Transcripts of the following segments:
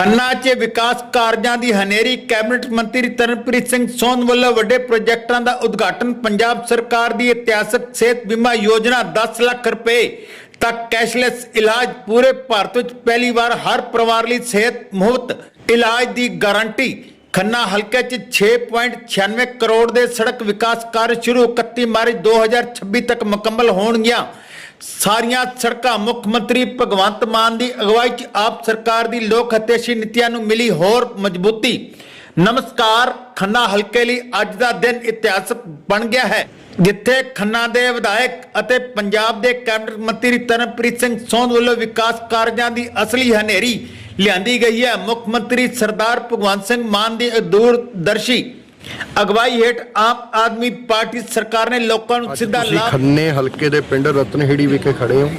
ਅੰਨਾ 'ਚ ਵਿਕਾਸ ਕਾਰਜਾਂ ਦੀ ਹਨੇਰੀ, ਕੈਬਨਿਟ ਮੰਤਰੀ ਤਰਨਪ੍ਰੀਤ ਸਿੰਘ ਸੋਨ ਵੱਲੋਂ ਵੱਡੇ ਪ੍ਰੋਜੈਕਟਾਂ ਦਾ ਉਦਘਾਟਨ, ਪੰਜਾਬ ਸਰਕਾਰ ਦੀ ਇਤਿਹਾਸਕ ਸਿਹਤ ਬੀਮਾ ਯੋਜਨਾ 10 ਲੱਖ ਰੁਪਏ ਤੱਕ ਕੈਸ਼ਲੈਸ ਇਲਾਜ, ਪੂਰੇ ਭਾਰਤ ਵਿੱਚ ਪਹਿਲੀ ਵਾਰ ਹਰ ਪਰਿਵਾਰ ਲਈ ਸਿਹਤ ਮੁਫਤ ਇਲਾਜ ਦੀ ਗਾਰੰਟੀ। ਖੰਨਾ ਹਲਕੇ 'ਚ 6.96 ਕਰੋੜ ਦੇ ਸੜਕ ਵਿਕਾਸ ਕਾਰਜ ਸ਼ੁਰੂ 31 ਮਾਰਚ 2026 ਤੱਕ ਮੁਕੰਮਲ ਹੋਣਗੀਆਂ। ਸਾਰੀਆਂ ਸੜਕਾਂ ਮੁੱਖ ਮੰਤਰੀ ਭਗਵੰਤ ਮਾਨ ਦੀ ਅਗਵਾਈ 'ਚ ਆਪ ਸਰਕਾਰ ਦੀ ਲੋਕ ਹਤੇਸ਼ੀ ਨੀਤੀਆਂ ਨੂੰ ਮਿਲੀ ਹੋਰ ਮਜ਼ਬੂਤੀ। ਨਮਸਕਾਰ, ਖੰਨਾ ਹਲਕੇ ਲਈ ਅੱਜ ਦਾ ਦਿਨ ਇਤਿਹਾਸਕ ਬਣ ਗਿਆ ਹੈ, ਜਿੱਥੇ ਖੰਨਾ ਦੇ ਵਿਧਾਇਕ ਅਤੇ ਪੰਜਾਬ ਦੇ ਕੈਬਨਿਟ ਮੰਤਰੀ ਤਰਨਪ੍ਰੀਤ ਸਿੰਘ ਸੋਧ ਵੱਲੋਂ ਵਿਕਾਸ ਕਾਰਜਾਂ ਦੀ ਅਸਲੀ ਹਨੇਰੀ ਲਿਆਂਦੀ ਗਈ ਹੈ। ਮੁੱਖ ਮੰਤਰੀ ਸਰਦਾਰ ਭਗਵੰਤ ਸਿੰਘ ਮਾਨ ਦੀ ਦੂਰਦਰਸ਼ੀ ਅਗਵਾਈ ਹੇਠ ਆਮ ਆਦਮੀ ਪਾਰਟੀ ਸਰਕਾਰ ਨੇ ਲੋਕਾਂ ਨੂੰ ਸਿੱਧਾ ਤੁਸੀਂ ਲਾਭ ਖੰਨੇ ਹਲਕੇ ਦੇ ਪਿੰਡ ਰਤਨਹੇੜੀ ਵਿਖੇ ਖੜੇ ਹੋ।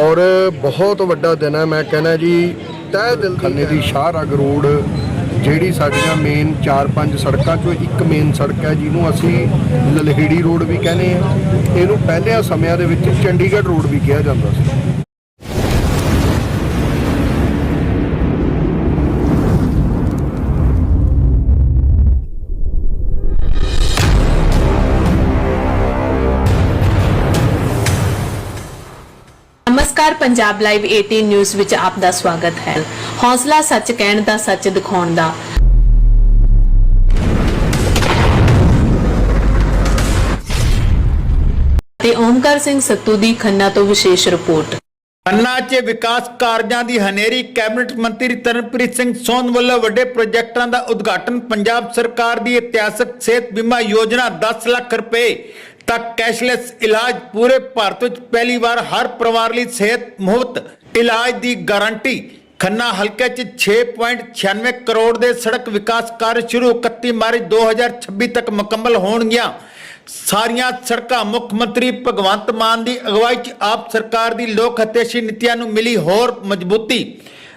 ਔਰ ਬਹੁਤ ਵੱਡਾ ਦਿਨ ਹੈ ਮੈਂ ਕਹਿੰਦਾ ਜੀ ਤਹਿ ਦਿਲ ਖੰਨੇ ਦੀ ਸ਼ਾਹਰਗ ਰੋਡ ਜਿਹੜੀ ਸਾਡੀਆਂ ਮੇਨ 4-5 ਸੜਕਾਂ ਚੋਂ ਇੱਕ ਮੇਨ ਸੜਕ ਹੈ ਜਿਹਨੂੰ ਅਸੀਂ ਲਲਹੇੜੀ ਰੋਡ ਵੀ ਕਹਿੰਦੇ ਆ ਇਹਨੂੰ ਪਹਿਲਿਆਂ ਸਮਿਆਂ ਦੇ ਵਿੱਚ ਚੰਡੀਗੜ੍ਹ ਰੋਡ ਵੀ ਕਿਹਾ ਜਾਂਦਾ ਸੀ। ਨਮਸਕਾਰ, ਪੰਜਾਬ ਲਾਈਵ 18 ਨਿਊਜ਼ ਵਿੱਚ ਆਪ ਦਾ ਸਵਾਗਤ ਹੈ। ਹੌਸਲਾ ਸੱਚ ਕਹਿਣ ਦਾ, ਸੱਚ ਦਿਖਾਉਣ ਦਾ। ਤੇ ਓਮਕਾਰ ਸਿੰਘ ਸੱਤੂ ਦੀ ਖੰਨਾ ਤੋਂ ਵਿਸ਼ੇਸ਼ ਰਿਪੋਰਟ। ਖੰਨਾ 'ਚ ਵਿਕਾਸ ਕਾਰਜਾਂ ਦੀ ਹਨੇਰੀ, ਕੈਬਨਿਟ ਮੰਤਰੀ ਤਰਨਪ੍ਰੀਤ ਸਿੰਘ ਸੋਨ ਵੱਲੋਂ ਵੱਡੇ ਪ੍ਰੋਜੈਕਟਾਂ ਦਾ ਉਦਘਾਟਨ, ਪੰਜਾਬ ਸਰਕਾਰ ਦੀ ਇਤਿਹਾਸਕ ਸਿਹਤ ਬੀਮਾ ਯੋਜਨਾ 10 ਲੱਖ ਰੁਪਏ ਤੱਕ ਕੈਸ਼ਲੈਸ ਇਲਾਜ ਪੂਰੇ ਭਾਰਤ ਵਿੱਚ ਪਹਿਲੀ ਵਾਰ ਹਰ ਪਰਿਵਾਰ ਲਈ ਸਿਹਤ ਮੁਫਤ ਇਲਾਜ ਦੀ ਗਾਰੰਟੀ। ਖੰਨਾ ਹਲਕੇ 'ਚ 6.96 ਕਰੋੜ ਦੇ ਸੜਕ ਵਿਕਾਸ ਕਾਰਜ ਸ਼ੁਰੂ 31 ਮਾਰਚ 2026 ਤੱਕ ਮੁਕੰਮਲ ਹੋਣਗੀਆਂ। ਸਾਰੀਆਂ ਸੜਕਾਂ ਮੁੱਖ ਮੰਤਰੀ ਭਗਵੰਤ ਮਾਨ ਦੀ ਅਗਵਾਈ 'ਚ ਆਪ ਸਰਕਾਰ ਦੀ ਲੋਕ ਹਤੇਸ਼ੀ ਨੀਤੀਆਂ ਨੂੰ ਮਿਲੀ ਹੋਰ ਮਜ਼ਬੂਤੀ।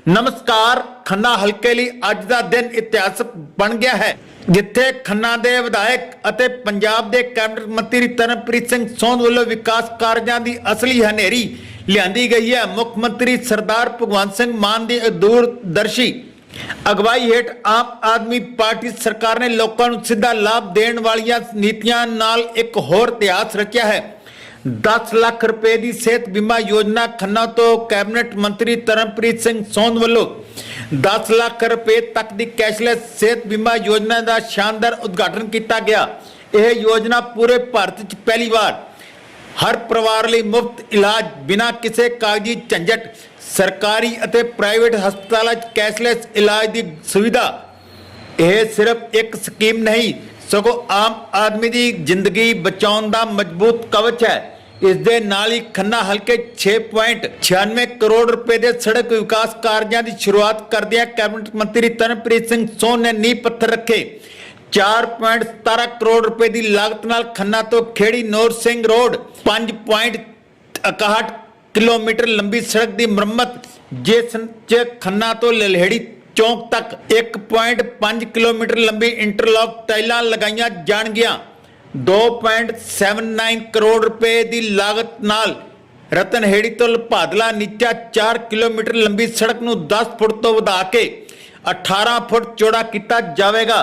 ਨਮਸਕਾਰ, ਖੰਨਾ ਹਲਕੇ ਲਈ ਅੱਜ ਦਾ ਦਿਨ ਇਤਿਹਾਸਕ ਬਣ ਗਿਆ ਹੈ। ਜਿੱਥੇ ਖੰਨਾ ਦੇ ਵਿਧਾਇਕ ਅਤੇ ਪੰਜਾਬ ਦੇ ਕੈਬਨਿਟ ਮੰਤਰੀ ਤਰਨਪ੍ਰੀਤ ਸਿੰਘ ਸੋਨ ਵੱਲੋਂ ਵਿਕਾਸ ਕਾਰਜਾਂ ਦੀ ਅਸਲੀ ਹਨੇਰੀ ਲਿਆਂਦੀ ਗਈ ਹੈ। ਮੁੱਖ ਮੰਤਰੀ ਸਰਦਾਰ ਭਗਵੰਤ ਸਿੰਘ ਮਾਨ ਦੀ ਦੂਰਦਰਸ਼ੀ ਅਗਵਾਈ ਹੇਠ ਆਮ ਆਦਮੀ ਪਾਰਟੀ ਸਰਕਾਰ ਨੇ ਲੋਕਾਂ ਨੂੰ ਸਿੱਧਾ ਲਾਭ ਦੇਣ ਵਾਲੀਆਂ ਨੀਤੀਆਂ ਨਾਲ ਇੱਕ ਹੋਰ ਇਤਿਹਾਸ ਰਚਿਆ ਹੈ। 10 ਲੱਖ ਰੁਪਏ ਦੀ ਸਿਹਤ ਬੀਮਾ ਯੋਜਨਾ ਖੰਨਾ ਤੋਂ ਕੈਬਨਿਟ ਮੰਤਰੀ ਤਰਨਪ੍ਰੀਤ ਸਿੰਘ ਸੋਨ ਵੱਲੋਂ 10 ਲੱਖ ਰੁਪਏ ਤੱਕ ਦੀ ਕੈਸ਼ਲੈਸ ਸਿਹਤ ਬੀਮਾ ਯੋਜਨਾ ਦਾ ਸ਼ਾਨਦਾਰ ਉਦਘਾਟਨ ਕੀਤਾ ਗਿਆ। ਇਹ ਯੋਜਨਾ ਪੂਰੇ ਭਾਰਤ 'ਚ ਪਹਿਲੀ ਵਾਰ ਹਰ ਪਰਿਵਾਰ ਲਈ ਮੁਫਤ ਇਲਾਜ ਬਿਨਾਂ ਕਿਸੇ ਕਾਗਜ਼ੀ ਝੰਜਟ, ਸਰਕਾਰੀ ਅਤੇ ਪ੍ਰਾਈਵੇਟ ਹਸਪਤਾਲਾਂ 'ਚ ਕੈਸ਼ਲੈਸ ਇਲਾਜ ਦੀ ਸੁਵਿਧਾ। ਇਹ ਸਿਰਫ ਇੱਕ ਸਕੀਮ ਨਹੀਂ, ਸਗੋਂ ਆਮ ਆਦਮੀ ਦੀ ਜ਼ਿੰਦਗੀ ਬਚਾਉਣ ਦਾ ਮਜ਼ਬੂਤ ਕਵਚ ਹੈ। ਇਸ ਦੇ ਨਾਲ ਹੀ ਖੰਨਾ ਹਲਕੇ 6.96 ਕਰੋੜ ਰੁਪਏ ਦੇ ਸੜਕ ਵਿਕਾਸ ਕਾਰਜਾਂ ਦੀ ਸ਼ੁਰੂਆਤ ਕਰਦਿਆਂ ਕੈਬਨਿਟ ਮੰਤਰੀ ਤਰਨਪ੍ਰੀਤ ਸਿੰਘ ਸੋਨ ਨੇ ਨੀਂਹ ਪੱਥਰ ਰੱਖੇ। 4.17 ਕਰੋੜ ਰੁਪਏ ਦੀ ਲਾਗਤ ਨਾਲ ਖੰਨਾ ਤੋਂ ਖੇੜੀ ਨੌਰ ਸਿੰਘ ਰੋਡ 5.61 ਕਿਲੋਮੀਟਰ ਲੰਬੀ ਸੜਕ ਦੀ ਮੁਰੰਮਤ, ਜਿਸ ਚ ਖੰਨਾ ਤੋਂ ਲਲਹੇੜੀ ਚੌਂਕ ਤੱਕ 1.5 ਕਿਲੋਮੀਟਰ ਲੰਬੀ ਇੰਟਰਲੌਕ ਟਾਈਲਾਂ ਲਗਾਈਆਂ ਜਾਣਗੀਆਂ। 2.79 ਕਰੋੜ ਰੁਪਏ ਦੀ ਲਾਗਤ ਨਾਲ ਰਤਨਹੇੜੀ ਤੋਂ ਭਾਦਲਾ ਨੀਚਾ 4 ਕਿਲੋਮੀਟਰ ਲੰਬੀ ਸੜਕ ਨੂੰ 10 ਫੁੱਟ ਤੋਂ ਵਧਾ ਕੇ 18 ਫੁੱਟ ਚੌੜਾ ਕੀਤਾ ਜਾਵੇਗਾ।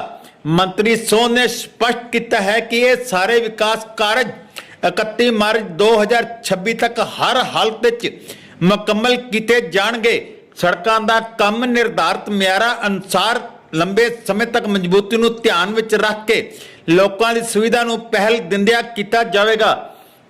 ਮੰਤਰੀ ਸੋਨ ਨੇ ਸਪਸ਼ਟ ਕੀਤਾ ਹੈ ਕਿ ਇਹ ਸਾਰੇ ਵਿਕਾਸ ਕਾਰਜ 31 ਮਾਰਚ 2026 ਤੱਕ ਹਰ ਹਾਲਤ ਵਿੱਚ ਮੁਕੰਮਲ ਕੀਤੇ ਜਾਣਗੇ। ਸੜਕਾਂ ਦਾ ਕੰਮ ਨਿਰਧਾਰਤ ਮਿਆਰਾਂ ਅਨੁਸਾਰ ਲੰਬੇ ਸਮੇਂ ਤੱਕ ਮਜ਼ਬੂਤੀ ਨੂੰ ਧਿਆਨ ਵਿੱਚ ਰੱਖ ਕੇ ਲੋਕਾਂ ਦੀ ਸੁਵਿਧਾ ਨੂੰ ਪਹਿਲ ਦਿੰਦਿਆਂ ਕੀਤਾ ਜਾਵੇਗਾ।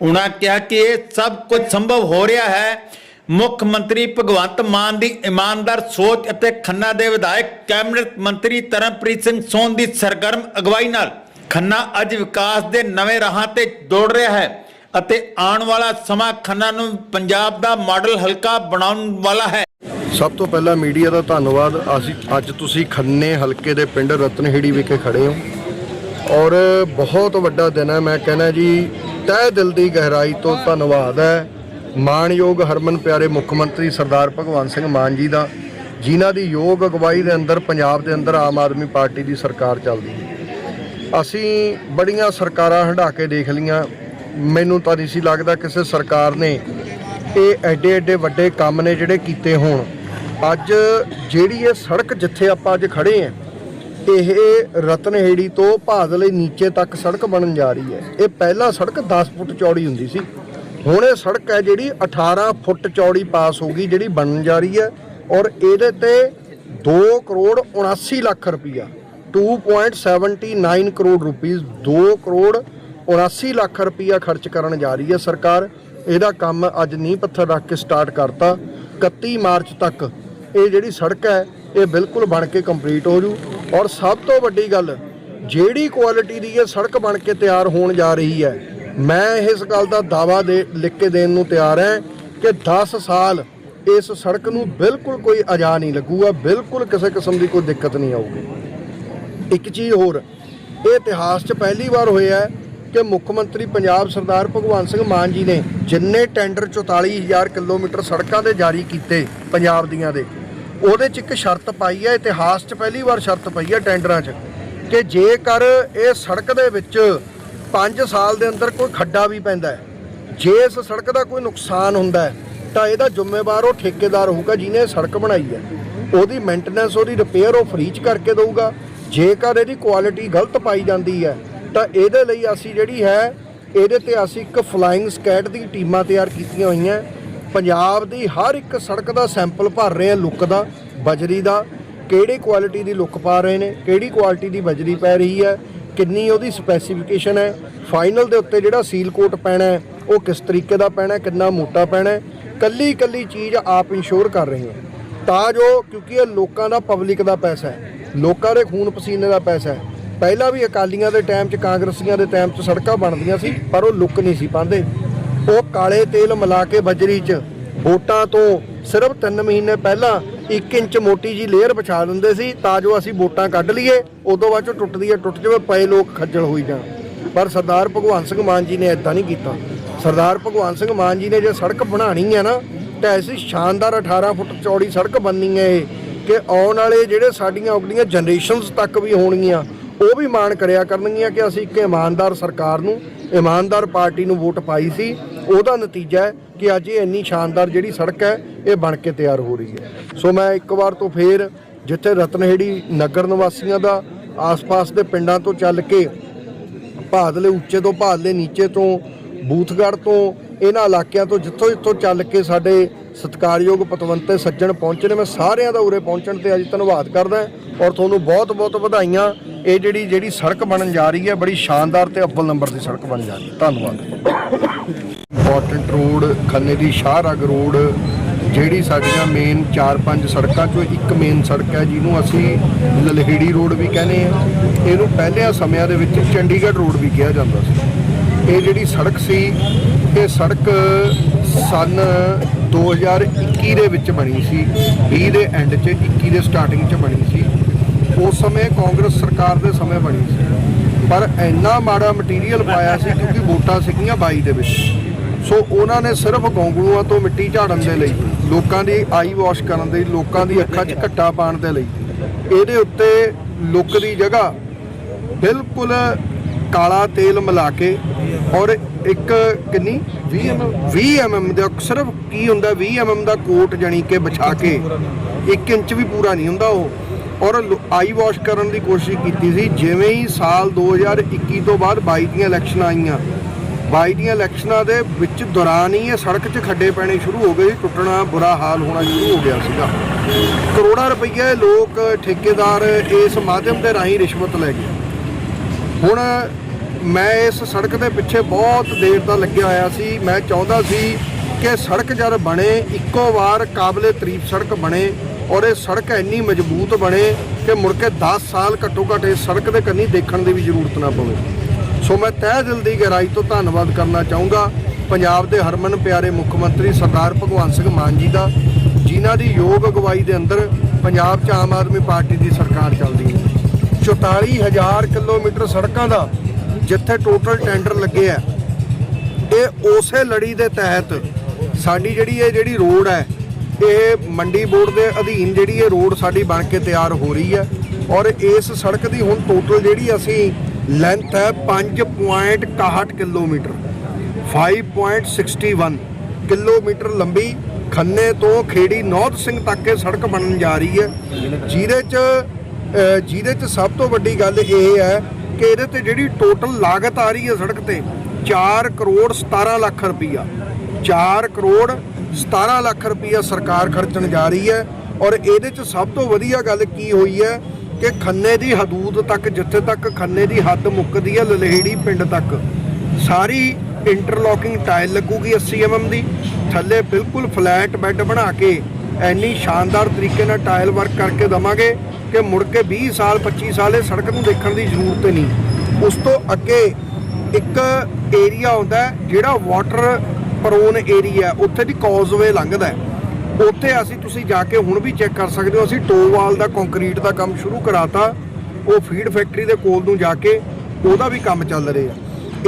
ਉਹਨਾਂ ਕਿਹਾ ਕਿ ਇਹ ਸਭ ਕੁਝ ਸੰਭਵ ਹੋ ਰਿਹਾ ਹੈ। ਮੁੱਖ ਮੰਤਰੀ ਭਗਵੰਤ ਮਾਨ ਦੀ ਇਮਾਨਦਾਰ ਸੋਚ ਅਤੇ ਖੰਨਾ ਦੇ ਵਿਧਾਇਕ ਕੈਬਨਿਟ ਮੰਤਰੀ ਤਰਨਪ੍ਰੀਤ ਸਿੰਘ ਸੋਨ ਦੀ ਸਰਗਰਮ ਅਗਵਾਈ ਨਾਲ ਖੰਨਾ ਅੱਜ ਵਿਕਾਸ ਦੇ ਨਵੇਂ ਰਾਹਾਂ ਤੇ ਦੌੜ ਰਿਹਾ ਹੈ ਅਤੇ ਆਉਣ ਵਾਲਾ ਸਮਾਂ ਖੰਨਾ ਨੂੰ ਪੰਜਾਬ ਦਾ ਮਾਡਲ ਹਲਕਾ ਬਣਾਉਣ ਵਾਲਾ ਹੈ। ਸਭ ਤੋਂ ਪਹਿਲਾਂ ਮੀਡੀਆ ਦਾ ਧੰਨਵਾਦ। ਅਸੀਂ ਅੱਜ ਤੁਸੀਂ ਖੰਨੇ ਹਲਕੇ ਦੇ ਪਿੰਡ ਰਤਨਹੇੜੀ ਵਿਖੇ ਖੜੇ ਹੋ। ਔਰ ਬਹੁਤ ਵੱਡਾ ਦਿਨ ਹੈ। ਮੈਂ ਕਹਿੰਦਾ ਜੀ, ਤਹਿ ਦਿਲ ਦੀ ਗਹਿਰਾਈ ਤੋਂ ਧੰਨਵਾਦ ਹੈ। ਮਾਣਯੋਗ ਹਰਮਨ ਪਿਆਰੇ ਮੁੱਖ ਮੰਤਰੀ ਸਰਦਾਰ ਭਗਵੰਤ ਸਿੰਘ ਮਾਨ ਜੀ ਦਾ, ਜਿਨ੍ਹਾਂ ਦੀ ਯੋਗ ਅਗਵਾਈ ਦੇ ਅੰਦਰ ਪੰਜਾਬ ਦੇ ਅੰਦਰ ਆਮ ਆਦਮੀ ਪਾਰਟੀ ਦੀ ਸਰਕਾਰ ਚੱਲਦੀ ਹੈ। ਅਸੀਂ ਬੜੀਆਂ ਸਰਕਾਰਾਂ ਹੰਢਾ ਕੇ ਦੇਖ ਲੀਆਂ ਮੈਨੂੰ ਤਾਂ ਨਹੀਂ ਸੀ ਲੱਗਦਾ ਕਿਸੇ ਸਰਕਾਰ ਨੇ ਇਹ ਐਡੇ ਐਡੇ ਵੱਡੇ ਕੰਮ ਨੇ ਜਿਹੜੇ ਕੀਤੇ ਹੋਣ। ਅੱਜ ਜਿਹੜੀ ਇਹ ਸੜਕ ਜਿੱਥੇ ਆਪਾਂ ਅੱਜ ਖੜੇ ਆਂ ਇਹ ਰਤਨਹੇੜੀ ਤੋਂ ਭਾਦਲੇ ਨੀਚੇ ਤੱਕ ਸੜਕ ਬਣਨ ਜਾ ਰਹੀ ਹੈ। ਇਹ ਪਹਿਲਾਂ ਸੜਕ 10 ਫੁੱਟ ਚੌੜੀ ਹੁੰਦੀ ਸੀ। ਹੁਣ ਇਹ ਸੜਕ ਹੈ ਜਿਹੜੀ 18 ਫੁੱਟ ਚੌੜੀ ਪਾਸ ਹੋ ਗਈ, ਜਿਹੜੀ ਬਣਨ ਜਾ ਰਹੀ ਹੈ ਔਰ ਇਹਦੇ ਤੇ 2 ਕਰੋੜ 79 ਲੱਖ ਰੁਪਈਆ 2.79 ਕਰੋੜ ਰੁਪਈਸ 2 ਕਰੋੜ 79 ਲੱਖ ਰੁਪਈਆ ਖਰਚ ਕਰਨ ਜਾ ਰਹੀ ਹੈ ਸਰਕਾਰ। ਇਹਦਾ ਕੰਮ ਅੱਜ ਨੀਂਹ ਪੱਥਰ ਰੱਖ ਕੇ ਸਟਾਰਟ ਕਰਤਾ। 31 ਮਾਰਚ ਤੱਕ ਇਹ ਜਿਹੜੀ ਸੜਕ ਹੈ ਇਹ ਬਿਲਕੁਲ ਬਣ ਕੇ ਕੰਪਲੀਟ ਹੋ ਜੂ ਔਰ ਸਭ ਤੋਂ ਵੱਡੀ ਗੱਲ, ਜਿਹੜੀ ਕੁਆਲਿਟੀ ਦੀ ਇਹ ਸੜਕ ਬਣ ਕੇ ਤਿਆਰ ਹੋਣ ਜਾ ਰਹੀ ਹੈ, ਮੈਂ ਇਸ ਗੱਲ ਦਾ ਦਾਵਾ ਦੇ, ਲਿਖ ਕੇ ਦੇਣ ਨੂੰ ਤਿਆਰ ਹਾਂ ਕਿ 10 ਸਾਲ ਇਸ ਸੜਕ ਨੂੰ ਬਿਲਕੁਲ ਕੋਈ ਅਜਾ ਨਹੀਂ ਲੱਗੂਗਾ, ਬਿਲਕੁਲ ਕਿਸੇ ਕਿਸਮ ਦੀ ਕੋਈ ਦਿੱਕਤ ਨਹੀਂ ਆਊਗੀ। ਇੱਕ ਚੀਜ਼ ਹੋਰ, ਇਹ ਇਤਿਹਾਸ 'ਚ ਪਹਿਲੀ ਵਾਰ ਹੋਇਆ ਹੈ ਕਿ ਮੁੱਖ ਮੰਤਰੀ ਪੰਜਾਬ ਸਰਦਾਰ ਭਗਵੰਤ ਸਿੰਘ ਮਾਨ ਜੀ ਨੇ ਜਿੰਨੇ ਟੈਂਡਰ 44000 ਕਿਲੋਮੀਟਰ ਸੜਕਾਂ ਦੇ ਜਾਰੀ ਕੀਤੇ ਪੰਜਾਬ ਦੀਆਂ ਦੇ ਉਹਦੇ 'ਚ ਇੱਕ ਸ਼ਰਤ ਪਾਈ ਹੈ ਇਤਿਹਾਸ 'ਚ ਪਹਿਲੀ ਵਾਰ ਸ਼ਰਤ ਪਈ ਹੈ ਟੈਂਡਰਾਂ 'ਚ ਕਿ ਜੇਕਰ ਇਹ ਸੜਕ ਦੇ ਵਿੱਚ 5 ਸਾਲ ਦੇ ਅੰਦਰ ਕੋਈ ਖੱਡਾ ਵੀ ਪੈਂਦਾ ਹੈ, ਜੇ ਇਸ ਸੜਕ ਦਾ ਕੋਈ ਨੁਕਸਾਨ ਹੁੰਦਾ ਹੈ, ਤਾਂ ਇਹਦਾ ਜ਼ਿੰਮੇਵਾਰ ਉਹ ਠੇਕੇਦਾਰ ਹੋਊਗਾ ਜਿਹਨੇ ਇਹ ਸੜਕ ਬਣਾਈ ਹੈ। ਉਹਦੀ ਮੇਨਟੇਨੈਂਸ ਉਹਦੀ ਰਿਪੇਅਰ ਉਹ ਫ੍ਰੀ ਚ ਕਰਕੇ ਦੇਊਗਾ। ਜੇਕਰ ਇਹਦੀ ਕੁਆਲਿਟੀ ਗਲਤ ਪਾਈ ਜਾਂਦੀ ਹੈ, ਤਾਂ ਇਹਦੇ ਲਈ ਅਸੀਂ ਜਿਹੜੀ ਹੈ, ਇਹਦੇ ਤੇ ਅਸੀਂ ਇੱਕ ਫਲਾਈਂਗ ਸਕੈਟ ਦੀ ਟੀਮਾਂ ਤਿਆਰ ਕੀਤੀਆਂ ਹੋਈਆਂ। ਪੰਜਾਬ ਦੀ ਹਰ ਇੱਕ ਸੜਕ ਦਾ ਸੈਂਪਲ ਭਰ ਰਹੇ ਆ ਲੁੱਕ ਦਾ, ਬਜਰੀ ਦਾ। ਕਿਹੜੀ ਕੁਆਲਿਟੀ ਦੀ ਲੁੱਕ ਪਾ ਰਹੇ ਨੇ, ਕਿਹੜੀ ਕੁਆਲਿਟੀ ਦੀ ਬਜਰੀ ਪੈ ਰਹੀ ਹੈ, ਕਿੰਨੀ ਉਹਦੀ ਸਪੈਸੀਫਿਕੇਸ਼ਨ ਹੈ ਫਾਈਨਲ ਦੇ ਉੱਤੇ ਜਿਹੜਾ ਸੀਲ ਕੋਟ ਪੈਣਾ ਹੈ, ਉਹ ਕਿਸ ਤਰੀਕੇ ਦਾ ਪੈਣਾ ਕਿੰਨਾ ਮੋਟਾ ਪੈਣਾ ਹੈ ਕੱਲੀ ਕੱਲੀ ਚੀਜ਼ ਆਪ ਇੰਸ਼ੋਰ ਕਰ ਰਹੇ ਹਾਂ। ਤਾਂ ਜੋ ਕਿਉਂਕਿ ਇਹ ਲੋਕਾਂ ਦਾ ਪਬਲਿਕ ਦਾ ਪੈਸਾ ਹੈ, ਲੋਕਾਂ ਦੇ ਖੂਨ ਪਸੀਨੇ ਦਾ ਪੈਸਾ ਹੈ। ਪਹਿਲਾਂ ਵੀ ਅਕਾਲੀਆਂ ਦੇ ਟਾਈਮ 'ਚ ਕਾਂਗਰਸੀਆਂ ਦੇ ਟਾਈਮ 'ਚ ਸੜਕਾਂ ਬਣਦੀਆਂ ਸੀ, ਪਰ ਉਹ ਲੁੱਕ ਨਹੀਂ ਸੀ ਪਾਉਂਦੇ। ਉਹ ਕਾਲੇ ਤੇਲ ਮਿਲਾ ਕੇ ਬਜਰੀ 'ਚ। ਵੋਟਾਂ ਤੋਂ ਸਿਰਫ 3 ਮਹੀਨੇ ਪਹਿਲਾਂ 1 ਇੰਚ ਮੋਟੀ ਜੀ ਲੇਅਰ ਵਿਛਾ ਦਿੰਦੇ ਸੀ ਤਾਂ ਜੋ ਅਸੀਂ ਵੋਟਾਂ ਕੱਢ ਲਈਏ, ਉਦੋਂ ਬਾਅਦ ਚੋਂ ਟੁੱਟਦੀ ਹੈ, ਟੁੱਟ ਜਾਵੇ, ਪਏ ਲੋਕ ਖੱਜਲ ਹੋਈ ਜਾਣ। ਪਰ ਸਰਦਾਰ ਭਗਵੰਤ ਸਿੰਘ ਮਾਨ ਜੀ ਨੇ ਇਦਾਂ ਨਹੀਂ ਕੀਤਾ। ਸਰਦਾਰ ਭਗਵੰਤ ਸਿੰਘ ਮਾਨ ਜੀ ਨੇ ਜੇ ਸੜਕ ਬਣਾਣੀ ਹੈ ਨਾ, ਤਾਂ ਐਸੀ ਸ਼ਾਨਦਾਰ 18 ਫੁੱਟ ਚੌੜੀ ਸੜਕ ਬਣਨੀ ਹੈ ਇਹ, ਕਿ ਆਉਣ ਵਾਲੇ ਜਿਹੜੇ ਸਾਡੀਆਂ ਅਗਲੀਆਂ ਜਨਰੇਸ਼ਨਸ ਤੱਕ ਵੀ ਹੋਣਗੀਆਂ, ਉਹ ਵੀ ਮਾਣ ਕਰਿਆ ਕਰਨਗੀਆਂ ਕਿ ਅਸੀਂ ਇੱਕ ਇਮਾਨਦਾਰ ਸਰਕਾਰ ਨੂੰ, ਇਮਾਨਦਾਰ ਪਾਰਟੀ ਨੂੰ ਵੋਟ ਪਾਈ ਸੀ। ਉਹਦਾ ਨਤੀਜਾ ਹੈ ਕਿ ਅੱਜ ਇਹ ਇੰਨੀ ਸ਼ਾਨਦਾਰ ਜਿਹੜੀ ਸੜਕ ਹੈ, ਇਹ ਬਣ ਕੇ ਤਿਆਰ ਹੋ ਰਹੀ ਹੈ। ਸੋ ਮੈਂ ਇੱਕ ਵਾਰ ਤੋਂ ਫੇਰ ਜਿੱਥੇ ਰਤਨਹੇੜੀ ਨਗਰ ਨਿਵਾਸੀਆਂ ਦਾ ਆਸ-ਪਾਸ ਦੇ ਪਿੰਡਾਂ ਤੋਂ ਚੱਲ ਕੇ ਭਾਦਲੇ ਉੱਚੇ ਤੋਂ ਭਾਦਲੇ ਨੀਚੇ ਤੋਂ, ਬੂਥਗੜ੍ਹ ਤੋਂ, ਇਹਨਾਂ ਇਲਾਕਿਆਂ ਤੋਂ ਜਿੱਥੋਂ ਜਿੱਥੋਂ ਚੱਲ ਕੇ ਸਾਡੇ ਸਤਿਕਾਰਯੋਗ ਪਤਵੰਤੇ ਸੱਜਣ ਪਹੁੰਚੇ ਨੇ, ਮੈਂ ਸਾਰਿਆਂ ਦਾ ਉਰੇ ਪਹੁੰਚਣ ਤੇ ਅੱਜ ਧੰਨਵਾਦ ਕਰਦਾ ਔਰ ਤੁਹਾਨੂੰ ਬਹੁਤ-ਬਹੁਤ ਵਧਾਈਆਂ। ਇਹ ਜਿਹੜੀ ਜਿਹੜੀ ਸੜਕ ਬਣਨ ਜਾ ਰਹੀ ਹੈ, ਬੜੀ ਸ਼ਾਨਦਾਰ ਤੇ ਅੱਵਲ ਨੰਬਰ ਦੀ ਸੜਕ ਬਣ ਜਾ ਰਹੀ ਹੈ। ਧੰਨਵਾਦ। ਇੰਪੋਰਟੈਂਟ ਰੋਡ ਖੰਨੇ ਦੀ ਸ਼ਾਹਰਗ ਰੋਡ, ਜਿਹੜੀ ਸਾਡੀਆਂ ਮੇਨ 4-5 ਸੜਕਾਂ ਚੋਂ ਇੱਕ ਮੇਨ ਸੜਕ ਹੈ, ਜਿਹਨੂੰ ਅਸੀਂ ਲਲਹੇੜੀ ਰੋਡ ਵੀ ਕਹਿੰਦੇ ਆ ਇਹਨੂੰ ਪਹਿਲਿਆਂ ਸਮਿਆਂ ਦੇ ਵਿੱਚ ਚੰਡੀਗੜ੍ਹ ਰੋਡ ਵੀ ਕਿਹਾ ਜਾਂਦਾ ਸੀ। ਇਹ ਜਿਹੜੀ ਸੜਕ ਸੀ, ਇਹ ਸੜਕ ਸਨ 2021 ਦੇ ਵਿੱਚ ਬਣੀ ਸੀ 20 ਦੇ ਐਂਡ 'ਚ 21 ਦੇ ਸਟਾਰਟਿੰਗ 'ਚ ਬਣੀ ਸੀ। ਉਸ ਸਮੇਂ ਕਾਂਗਰਸ ਸਰਕਾਰ ਦੇ ਸਮੇਂ ਬਣੀ ਸੀ। ਪਰ ਇੰਨਾ ਮਾੜਾ ਮਟੀਰੀਅਲ ਪਾਇਆ ਸੀ ਕਿਉਂਕਿ ਵੋਟਾਂ ਸੀਗੀਆਂ 22 ਦੇ ਵਿੱਚ। ਸੋ ਉਹਨਾਂ ਨੇ ਸਿਰਫ ਗੋਂਗਲੂਆਂ ਤੋਂ ਮਿੱਟੀ ਝਾੜਨ ਦੇ ਲਈ, ਲੋਕਾਂ ਦੀ ਆਈ ਵਾਸ਼ ਕਰਨ ਦੇ ਲਈ, ਲੋਕਾਂ ਦੀ ਅੱਖਾਂ 'ਚ ਘੱਟਾ ਪਾਉਣ ਦੇ ਲਈ, ਇਹਦੇ ਉੱਤੇ ਲੁੱਕ ਦੀ ਜਗ੍ਹਾ ਬਿਲਕੁਲ ਕਾਲਾ ਤੇਲ ਮਿਲਾ ਕੇ ਔਰ ਇੱਕ ਕਿੰਨੀ? 20 mm 20 mm ਦਾ, ਸਿਰਫ ਕੀ ਹੁੰਦਾ 20 mm ਦਾ ਕੋਟ ਜਣੀ ਕਿ ਵਿਛਾ ਕੇ 1 ਇੰਚ ਵੀ ਪੂਰਾ ਨਹੀਂ ਹੁੰਦਾ ਉਹ। ਔਰ ਆਈ ਵਾਸ਼ ਕਰਨ ਦੀ ਕੋਸ਼ਿਸ਼ ਕੀਤੀ ਸੀ, ਜਿਵੇਂ ਹੀ ਸਾਲ 2021 ਤੋਂ ਬਾਅਦ 22 ਦੀਆਂ ਇਲੈਕਸ਼ਨਾਂ ਆਈਆਂ 22 ਦੀਆਂ ਇਲੈਕਸ਼ਨਾਂ ਦੇ ਵਿੱਚ ਦੌਰਾਨ ਹੀ ਇਹ ਸੜਕ 'ਚ ਖੱਡੇ ਪੈਣੇ ਸ਼ੁਰੂ ਹੋ ਗਏ ਟੁੱਟਣਾ ਬੁਰਾ ਹਾਲ ਹੋਣਾ ਸ਼ੁਰੂ ਹੋ ਗਿਆ ਸੀਗਾ। ਕਰੋੜਾਂ ਰੁਪਈਏ ਲੋਕ ਠੇਕੇਦਾਰ ਇਸ ਮਾਧਿਅਮ ਦੇ ਰਾਹੀਂ ਰਿਸ਼ਵਤ ਲੈ ਗਏ। ਹੁਣ ਮੈਂ ਇਸ ਸੜਕ ਦੇ ਪਿੱਛੇ ਬਹੁਤ ਦੇਰ ਦਾ ਲੱਗਿਆ ਹੋਇਆ ਸੀ। ਮੈਂ ਚਾਹੁੰਦਾ ਸੀ ਕਿ ਸੜਕ ਜਦ ਬਣੇ, ਇੱਕੋ ਵਾਰ ਕਾਬਲੇ ਤਾਰੀਫ ਸੜਕ ਬਣੇ ਔਰ ਇਹ ਸੜਕ ਇੰਨੀ ਮਜ਼ਬੂਤ ਬਣੇ ਕਿ ਮੁੜ ਕੇ 10 ਸਾਲ ਘੱਟੋ ਘੱਟ ਇਸ ਸੜਕ ਦੇ ਕੰਨੀ ਦੇਖਣ ਦੀ ਵੀ ਜ਼ਰੂਰਤ ਨਾ ਪਵੇ। ਸੋ ਮੈਂ ਤਹਿ ਦਿਲ ਦੀ ਗਹਿਰਾਈ ਤੋਂ ਧੰਨਵਾਦ ਕਰਨਾ ਚਾਹੂੰਗਾ ਪੰਜਾਬ ਦੇ ਹਰਮਨ ਪਿਆਰੇ ਮੁੱਖ ਮੰਤਰੀ ਸਰਦਾਰ ਭਗਵੰਤ ਸਿੰਘ ਮਾਨ ਜੀ ਦਾ, ਜਿਨ੍ਹਾਂ ਦੀ ਯੋਗ ਅਗਵਾਈ ਦੇ ਅੰਦਰ ਪੰਜਾਬ 'ਚ ਆਮ ਆਦਮੀ ਪਾਰਟੀ ਦੀ ਸਰਕਾਰ ਚੱਲਦੀ ਹੈ। 44000 ਕਿਲੋਮੀਟਰ ਸੜਕਾਂ ਦਾ ਜਿੱਥੇ ਟੋਟਲ ਟੈਂਡਰ ਲੱਗੇ ਆ, ਇਹ ਉਸੇ ਲੜੀ ਦੇ ਤਹਿਤ ਸਾਡੀ ਜਿਹੜੀ ਇਹ ਜਿਹੜੀ ਰੋਡ ਹੈ, ਇਹ ਮੰਡੀ ਬੋਰਡ ਦੇ ਅਧੀਨ ਜਿਹੜੀ ਇਹ ਰੋਡ ਸਾਡੀ ਬਣ ਕੇ ਤਿਆਰ ਹੋ ਰਹੀ ਹੈ ਔਰ ਇਸ ਸੜਕ ਦੀ ਹੁਣ ਟੋਟਲ ਜਿਹੜੀ ਅਸੀਂ ਲੈਂਥ ਹੈ 5.61 ਕਿਲੋਮੀਟਰ 5.61 ਕਿਲੋਮੀਟਰ ਲੰਬੀ, ਖੰਨੇ ਤੋਂ ਖੇੜੀ ਨੌਤ ਸਿੰਘ ਤੱਕ ਇਹ ਸੜਕ ਬਣਨ ਜਾ ਰਹੀ ਹੈ। ਜਿਹਦੇ 'ਚ ਜਿਹਦੇ 'ਚ ਸਭ ਤੋਂ ਵੱਡੀ ਗੱਲ ਇਹ ਹੈ ਕਿ ਇਹਦੇ ਤੇ ਜਿਹੜੀ ਟੋਟਲ ਲਾਗਤ ਆ ਰਹੀ ਹੈ ਸੜਕ ਤੇ 4 ਕਰੋੜ 17 ਲੱਖ ਰੁਪਈਆ। 4 ਕਰੋੜ 17 ਲੱਖ ਰੁਪਈਆ ਸਰਕਾਰ ਖਰਚਣ ਜਾ ਰਹੀ ਹੈ। ਔਰ ਇਹਦੇ 'ਚ ਸਭ ਤੋਂ ਵਧੀਆ ਗੱਲ ਕੀ ਹੋਈ ਹੈ ਕਿ ਖੰਨੇ ਦੀ ਹਦੂਦ ਤੱਕ, ਜਿੱਥੇ ਤੱਕ ਖੰਨੇ ਦੀ ਹੱਦ ਮੁੱਕਦੀ ਹੈ, ਲਲੇੜੀ ਪਿੰਡ ਤੱਕ, ਸਾਰੀ ਇੰਟਰਲੋਕਿੰਗ ਟਾਇਲ ਲੱਗੂਗੀ 80 mm ਦੀ। ਥੱਲੇ ਬਿਲਕੁਲ ਫਲੈਟ ਬੈੱਡ ਬਣਾ ਕੇ ਐਨੀ ਸ਼ਾਨਦਾਰ ਤਰੀਕੇ ਨਾਲ ਟਾਇਲ ਵਰਕ ਕਰਕੇ ਦਵਾਂਗੇ ਕਿ ਮੁੜ ਕੇ 20 ਸਾਲ 25 ਸਾਲ ਇਹ ਸੜਕ ਨੂੰ ਦੇਖਣ ਦੀ ਜ਼ਰੂਰਤ ਨਹੀਂ। ਉਸ ਤੋਂ ਅੱਗੇ ਇੱਕ ਏਰੀਆ ਆਉਂਦਾ ਜਿਹੜਾ ਵਾਟਰ ਪ੍ਰੋਨ ਏਰੀਆ ਉੱਥੇ ਦੀ ਕੌਜ਼ਵੇ ਲੰਘਦਾ ਹੈ। ਉੱਥੇ ਅਸੀਂ ਤੁਸੀਂ ਜਾ ਕੇ ਹੁਣ ਵੀ ਚੈੱਕ ਕਰ ਸਕਦੇ ਹੋ ਅਸੀਂ ਟੋਵਾਲ ਦਾ ਕੰਕਰੀਟ ਦਾ ਕੰਮ ਸ਼ੁਰੂ ਕਰਾਤਾ। ਉਹ ਫੀਡ ਫੈਕਟਰੀ ਦੇ ਕੋਲ ਨੂੰ ਜਾ ਕੇ ਉਹਦਾ ਵੀ ਕੰਮ ਚੱਲ ਰਿਹਾ।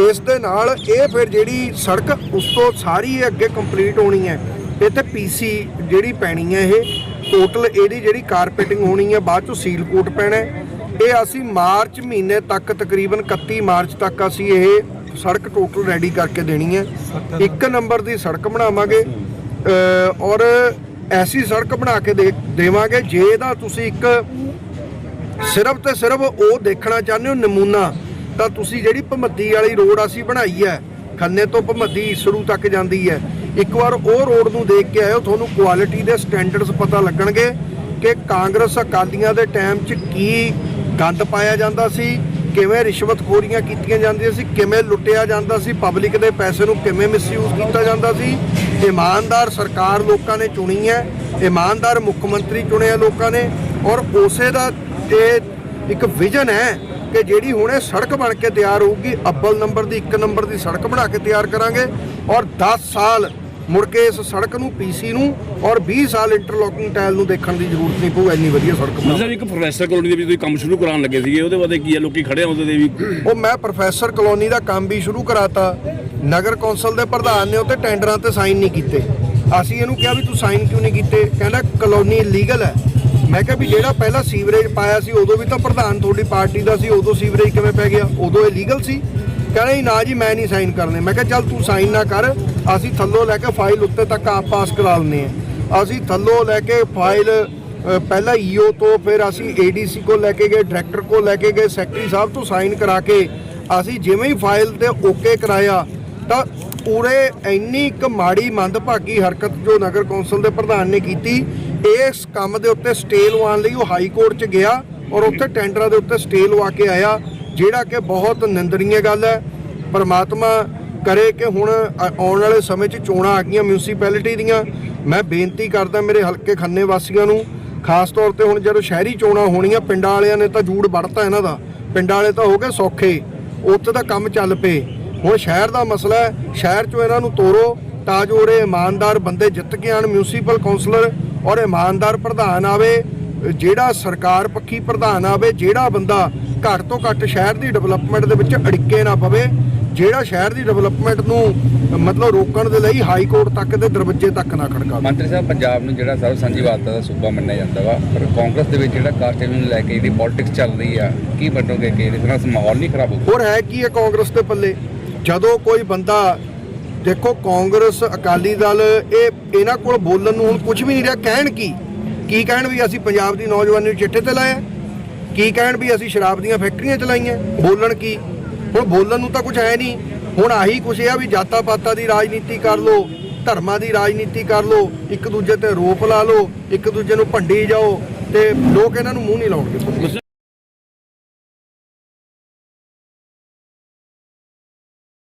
ਇਸ ਦੇ ਨਾਲ ਇਹ ਫਿਰ ਜਿਹੜੀ ਸੜਕ ਉਸ ਤੋਂ ਸਾਰੀ ਇਹ ਅੱਗੇ ਕੰਪਲੀਟ ਹੋਣੀ ਹੈ। ਇੱਥੇ ਪੀਸੀ ਜਿਹੜੀ ਪੈਣੀ ਹੈ ਇਹ ਟੋਟਲ ਇਹਦੀ ਜਿਹੜੀ ਕਾਰਪੇਟਿੰਗ ਹੋਣੀ ਹੈ ਬਾਅਦ ਚੋਂ ਸੀਲ ਕੋਟ ਪੈਣਾ। ਇਹ ਅਸੀਂ ਮਾਰਚ ਮਹੀਨੇ ਤੱਕ ਤਕਰੀਬਨ 31 ਮਾਰਚ ਤੱਕ ਅਸੀਂ ਇਹ ਸੜਕ ਟੋਟਲ ਰੈਡੀ ਕਰਕੇ ਦੇਣੀ ਹੈ। ਇੱਕ ਨੰਬਰ ਦੀ ਸੜਕ ਬਣਾਵਾਂਗੇ। ਔਰ ਐਸੀ ਸੜਕ ਬਣਾ ਕੇ ਦੇ ਦੇਵਾਂਗੇ ਜੇ ਇਹਦਾ ਤੁਸੀਂ ਇੱਕ ਸਿਰਫ ਤੇ ਸਿਰਫ ਉਹ ਦੇਖਣਾ ਚਾਹੁੰਦੇ ਹੋ ਨਮੂਨਾ, ਤਾਂ ਤੁਸੀਂ ਜਿਹੜੀ ਭਮੱਦੀ ਵਾਲੀ ਰੋਡ ਅਸੀਂ ਬਣਾਈ ਹੈ, ਖੰਨੇ ਤੋਂ ਭਮੱਦੀ ਈਸੜੂ ਤੱਕ ਜਾਂਦੀ ਹੈ, ਇੱਕ ਵਾਰ ਉਹ ਰੋਡ ਨੂੰ ਦੇਖ ਕੇ ਆਇਓ, ਤੁਹਾਨੂੰ ਕੁਆਲਿਟੀ ਦੇ ਸਟੈਂਡਰਡਸ ਪਤਾ ਲੱਗਣਗੇ ਕਿ ਕਾਂਗਰਸ ਅਕਾਲੀਆਂ ਦੇ ਟਾਈਮ 'ਚ ਕੀ ਗੰਦ ਪਾਇਆ ਜਾਂਦਾ ਸੀ ਕਿਵੇਂ ਰਿਸ਼ਵਤਖੋਰੀਆਂ ਕੀਤੀਆਂ ਜਾਂਦੀਆਂ ਸੀ, ਕਿਵੇਂ ਲੁੱਟਿਆ ਜਾਂਦਾ ਸੀ ਪਬਲਿਕ ਦੇ ਪੈਸੇ ਨੂੰ ਕਿਵੇਂ ਮਿਸਯੂਜ਼ ਕੀਤਾ ਜਾਂਦਾ ਸੀ, ਇਮਾਨਦਾਰ ਸਰਕਾਰ ਲੋਕਾਂ ਨੇ ਚੁਣੀ ਹੈ, ਇਮਾਨਦਾਰ ਮੁੱਖ ਮੰਤਰੀ ਚੁਣਿਆ ਲੋਕਾਂ ਨੇ, ਔਰ ਉਸੇ ਦਾ ਇਹ ਇੱਕ ਵਿਜ਼ਨ ਹੈ ਕਿ ਜਿਹੜੀ ਹੁਣੇ ਸੜਕ ਬਣ ਕੇ ਤਿਆਰ ਹੋਊਗੀ, ਅੱਬਲ ਨੰਬਰ ਦੀ ਇੱਕ ਨੰਬਰ ਦੀ ਸੜਕ ਬਣਾ ਕੇ ਤਿਆਰ ਕਰਾਂਗੇ, ਔਰ 10 ਸਾਲ ਮੁੜ ਕੇ ਇਸ ਸੜਕ ਨੂੰ ਪੀਸੀ ਨੂੰ ਔਰ 20 ਸਾਲ ਇੰਟਰਲੋਕਿੰਗ ਟਾਇਲ ਨੂੰ ਦੇਖਣ ਦੀ ਜ਼ਰੂਰਤ ਨਹੀਂ ਪਊ ਇੰਨੀ ਵਧੀਆ ਸੜਕ ਬਣਾ। ਮਤਲਬ ਇੱਕ ਪ੍ਰੋਫੈਸਰ ਕਲੋਨੀ ਦੇ ਵੀ ਤੁਸੀਂ ਕੰਮ ਸ਼ੁਰੂ ਕਰਾਉਣ ਲੱਗੇ ਸੀਗੇ ਉਹਦੇ ਬਾਰੇ ਕੀ ਹੈ? ਲੋਕੀ ਖੜੇ ਆ ਉਹਦੇ ਦੇ ਵੀ। ਉਹ ਮੈਂ ਪ੍ਰੋਫੈਸਰ ਕਲੋਨੀ ਦਾ ਕੰਮ ਵੀ ਸ਼ੁਰੂ ਕਰਾਤਾ। ਨਗਰ ਕੌਂਸਲ ਦੇ ਪ੍ਰਧਾਨ ਨੇ ਉੱਤੇ ਟੈਂਡਰਾਂ ਤੇ ਸਾਈਨ ਨਹੀਂ ਕੀਤੇ। ਅਸੀਂ ਇਹਨੂੰ ਕਿਹਾ ਵੀ ਤੂੰ ਸਾਈਨ ਕਿਉਂ ਨਹੀਂ ਕੀਤੇ? ਕਹਿੰਦਾ ਕਲੋਨੀ ਲੀਗਲ ਹੈ। ਮੈਂ ਕਿਹਾ ਵੀ ਜਿਹੜਾ ਪਹਿਲਾਂ ਸੀਵਰੇਜ ਪਾਇਆ ਸੀ ਉਦੋਂ ਵੀ ਤਾਂ ਪ੍ਰਧਾਨ ਤੁਹਾਡੀ ਪਾਰਟੀ ਦਾ ਸੀ ਉਦੋਂ ਸੀਵਰੇਜ ਕਿਵੇਂ ਪੈ ਗਿਆ? ਉਦੋਂ ਇਹ ਲੀਗਲ ਸੀ। ਕਹਿੰਦਾ ਜੀ ਨਾ ਜੀ ਮੈਂ ਨਹੀਂ ਸਾਈਨ ਕਰਨੇ। ਮੈਂ ਕਿਹਾ ਚੱਲ ਤੂੰ ਸਾਈਨ ਨਾ ਕਰ ਅਸੀਂ ਥੱਲੋਂ ਲੈ ਕੇ ਫਾਈਲ ਉੱਤੇ ਤੱਕ ਆਪ ਪਾਸ ਕਰਾ ਲੈਂਦੇ ਆ ਅਸੀਂ ਥੱਲੋਂ ਲੈ ਕੇ ਫਾਈਲ ਅ, ਪਹਿਲਾਂ ਈਓ ਤੋਂ ਫਿਰ ਅਸੀਂ ਏਡੀਸੀ ਕੋਲ ਲੈ ਕੇ ਗਏ ਡਾਇਰੈਕਟਰ ਕੋਲ ਲੈ ਕੇ ਗਏ ਸੈਕਟਰੀ ਸਾਹਿਬ ਤੋਂ ਸਾਈਨ ਕਰਾ ਕੇ ਅਸੀਂ ਜਿਵੇਂ ਹੀ ਫਾਈਲ ਤੇ ਓਕੇ ਕਰਾਇਆ ਤਾਂ ਪੂਰੇ ਇੰਨੀ ਇੱਕ ਮਾੜੀ ਮੰਦਭਾਗੀ ਹਰਕਤ ਜੋ ਨਗਰ ਕੌਂਸਲ ਦੇ ਪ੍ਰਧਾਨ ਨੇ ਕੀਤੀ ਇਸ ਕੰਮ ਦੇ ਉੱਤੇ ਸਟੇ ਲਵਾਉਣ ਲਈ ਉਹ ਹਾਈ ਕੋਰਟ 'ਚ ਗਿਆ ਔਰ ਉੱਥੇ ਟੈਂਡਰਾਂ ਦੇ ਉੱਤੇ ਸਟੇ ਲਵਾ ਕੇ ਆਇਆ। ਜਿਹੜਾ ਕਿ ਬਹੁਤ ਨਿੰਦਣੀय ਗੱਲ ਹੈ। ਪਰਮਾਤਮਾ ਕਰੇ ਕਿ ਹੁਣ ਆਉਣ ਵਾਲੇ ਸਮੇਂ 'ਚ ਚੋਣਾਂ ਆ ਗਈਆਂ ਮਿਊਨਿਸਪੈਲਿਟੀ ਦੀਆਂ। ਮੈਂ ਬੇਨਤੀ ਕਰਦਾ ਮੇਰੇ ਹਲਕੇ ਖੰਨੇ ਵਾਸੀਆਂ ਨੂੰ, ਖਾਸ ਤੌਰ ਤੇ ਹੁਣ ਜਦੋਂ ਸ਼ਹਿਰੀ ਚੋਣਾਂ ਹੋਣੀਆਂ ਪਿੰਡਾਂ ਵਾਲਿਆਂ ਨੇ ਤਾਂ ਜੂੜ ਵੜਤਾ ਇਹਨਾਂ ਦਾ। ਪਿੰਡਾਂ ਵਾਲੇ ਤਾਂ ਹੋ ਗਏ ਸੌਖੇ, ਉੱਥੇ ਤਾਂ ਕੰਮ ਚੱਲ ਪਏ। ਹੁਣ ਸ਼ਹਿਰ ਦਾ ਮਸਲਾ ਹੈ, ਸ਼ਹਿਰ 'ਚੋਂ ਇਹਨਾਂ ਨੂੰ ਤੋਰੋ ਤਾਂ ਜੋ ਉਰੇ ਇਮਾਨਦਾਰ ਬੰਦੇ ਜਿੱਤ ਕੇ ਆਣ ਮਿਊਨਿਸਪਲ ਕਾਉਂਸਲਰ ਔਰ ਇਮਾਨਦਾਰ ਪ੍ਰਧਾਨ ਆਵੇ, ਜਿਹੜਾ ਸਰਕਾਰ ਪੱਖੀ ਪ੍ਰਧਾਨ ਆਵੇ, ਜਿਹੜਾ ਬੰਦਾ ਘੱਟ ਤੋਂ ਘੱਟ ਸ਼ਹਿਰ ਦੀ ਡਿਵੈਲਪਮੈਂਟ ਦੇ ਵਿੱਚ ਅੜਿੱਕੇ ਨਾ ਪਵੇ ਜਿਹੜਾ ਸ਼ਹਿਰ ਦੀ ਡਿਵੈਲਪਮੈਂਟ ਨੂੰ ਮਤਲਬ ਰੋਕਣ ਦੇ ਲਈ ਹਾਈ ਕੋਰਟ ਤੱਕ ਦੇ ਦਰਵਾਜ਼ੇ ਤੱਕ ਨਾ ਖੜਕਾਵੇ। ਮੰਤਰੀ ਸਾਹਿਬ ਪੰਜਾਬ ਨੂੰ ਜਿਹੜਾ ਸਰਵ ਸਾਂਝੀਵਾਲਤਾ ਦਾ ਸੂਬਾ ਮੰਨਿਆ ਜਾਂਦਾ ਵਾ ਪਰ ਕਾਂਗਰਸ ਦੇ ਵਿੱਚ ਜਿਹੜਾ ਕਾਸਟਿਜ਼ਮ ਨੂੰ ਲੈ ਕੇ ਜਿਹੜੀ ਪੋਲਿਟਿਕਸ ਚੱਲ ਰਹੀ ਆ ਕੀ ਮੰਨੋਗੇ ਕਿ ਇਹਦੇ ਨਾਲ ਮਾਹੌਲ ਨਹੀਂ ਖਰਾਬ ਹੋਊਗਾ? ਹੋਰ ਹੈ ਕੀ ਹੈ ਕਾਂਗਰਸ ਦੇ ਪੱਲੇ? ਜਦੋਂ ਕੋਈ ਬੰਦਾ ਦੇਖੋ ਕਾਂਗਰਸ ਅਕਾਲੀ ਦਲ ਇਹ ਇਹਨਾਂ ਕੋਲ ਬੋਲਣ ਨੂੰ ਹੁਣ ਕੁਝ ਵੀ ਨਹੀਂ ਰਿਹਾ ਕਹਿਣ ਕੀ? ਕੀ ਕਹਿਣ ਵੀ ਅਸੀਂ ਪੰਜਾਬ ਦੀ ਨੌਜਵਾਨੀ ਨੂੰ ਚਿੱਠੇ ਤੇ ਲਾਇਆ ਕੀ ਕਹਿਣ ਵੀ ਅਸੀਂ ਸ਼ਰਾਬ ਦੀਆਂ ਫੈਕਟਰੀਆਂ ਚਲਾਈਆਂ, ਬੋਲਣ ਕੀ? ਹੁਣ ਬੋਲਣ ਨੂੰ ਤਾਂ ਕੁਝ ਹੈ ਨਹੀਂ। ਹੁਣ ਆਹੀ ਕੁਛ ਆ ਵੀ ਜਾਤਾਂ ਪਾਤਾਂ ਦੀ ਰਾਜਨੀਤੀ ਕਰ ਲੋ ਧਰਮਾਂ ਦੀ ਰਾਜਨੀਤੀ ਕਰ ਲੋ ਇੱਕ ਦੂਜੇ ਤੇ ਰੋਪ ਲਾ ਲੋ ਇੱਕ ਦੂਜੇ ਨੂੰ ਭੰਡੀ ਜਾਓ ਤੇ ਲੋਕ ਇਹਨਾਂ ਨੂੰ ਮੂੰਹ ਨਹੀਂ ਲਾਉਣਗੇ।